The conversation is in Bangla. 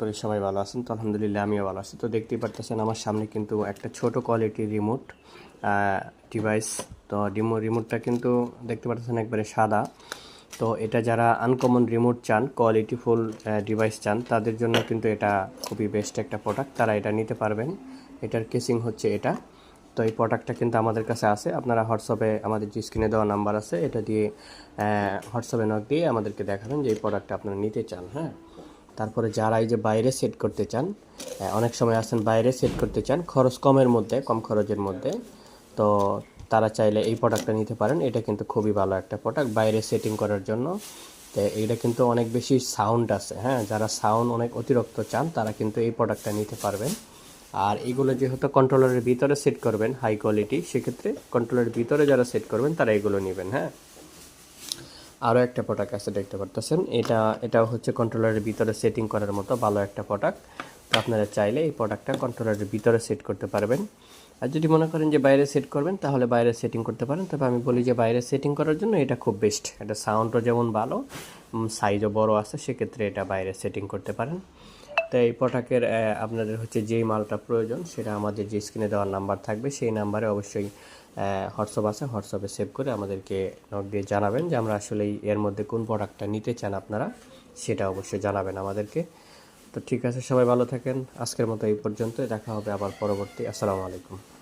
করি, সবাই ভালো আছেন? তো আলহামদুলিল্লাহ আমিও ভালো আছি। তো দেখতেই পারতেছেন আমার সামনে কিন্তু একটা ছোট কোয়ালিটির রিমোট ডিভাইস তো রিমো রিমোটটা কিন্তু দেখতে পারতেছেন একবারে সাদা। তো এটা যারা আনকমন রিমোট চান কোয়ালিটিফুল ডিভাইস চান, তাদের জন্য কিন্তু এটা খুবই বেস্ট একটা প্রোডাক্ট তারা এটা নিতে পারবেন। এটার কেসিং হচ্ছে এটা। তো এই প্রোডাক্টটা কিন্তু আমাদের কাছে আছে। আপনারা হোয়াটসঅ্যাপে আমাদের যে স্ক্রিনে দেওয়া নাম্বার আছে, এটা দিয়ে হোয়াটসঅ্যাপে নক দিয়ে আমাদেরকে দেখাবেন যে এই প্রোডাক্টটা আপনারা নিতে চান হ্যাঁ? তারপরে যারা এই যে বাইরে সেট করতে চান অনেক সময় আসেন বাইরে সেট করতে চান, খরচ কমের মধ্যে, কম খরচের মধ্যে, তো তারা চাইলে এই প্রোডাক্টটা নিতে পারেন। এটা কিন্তু খুবই ভালো একটা প্রোডাক্ট বাইরে সেটিং করার জন্য। তো এইটা কিন্তু অনেক বেশি সাউন্ড আছে হ্যাঁ? যারা সাউন্ড অনেক অতিরিক্ত চান, তারা কিন্তু এই প্রোডাক্টটা নিতে পারবেন। আর এগুলো যেহেতু কন্ট্রোলারের ভিতরে সেট করবেন হাই কোয়ালিটি সেক্ষেত্রে কন্ট্রোলারের ভিতরে যারা সেট করবেন, তারা এগুলো নেবেন হ্যাঁ? আরও একটা প্রোডাক্ট আছে দেখতে পারতেছেন। এটা এটা হচ্ছে কন্ট্রোলারের ভিতরে সেটিং করার মতো ভালো একটা প্রোডাক্ট তো আপনারা চাইলে এই প্রোডাক্টটা কন্ট্রোলারের ভিতরে সেট করতে পারবেন। আর যদি মনে করেন যে বাইরে সেট করবেন, তাহলে বাইরে সেটিং করতে পারেন। তবে আমি বলি যে বাইরে সেটিং করার জন্য এটা খুব বেস্ট এটা সাউন্ডও যেমন ভালো সাইজও বড় আছে, সেক্ষেত্রে এটা বাইরে সেটিং করতে পারেন। তো এই প্রোডাক্টের আপনাদের হচ্ছে যেই মালটা প্রয়োজন সেটা আমাদের যে স্ক্রিনে দেওয়ার নাম্বার থাকবে সেই নাম্বারে অবশ্যই হোয়াটসঅ্যাপ আছে হোয়াটসঅ্যাপে সেভ করে আমাদেরকে নক দিয়ে জানাবেন যে আমরা আসলে এর মধ্যে কোন প্রোডাক্টটা নিতে চান আপনারা সেটা অবশ্যই জানাবেন আমাদেরকে। তো ঠিক আছে, সবাই ভালো থাকেন। আজকের মতো এই পর্যন্ত দেখা হবে আবার পরবর্তী। আসসালামু আলাইকুম।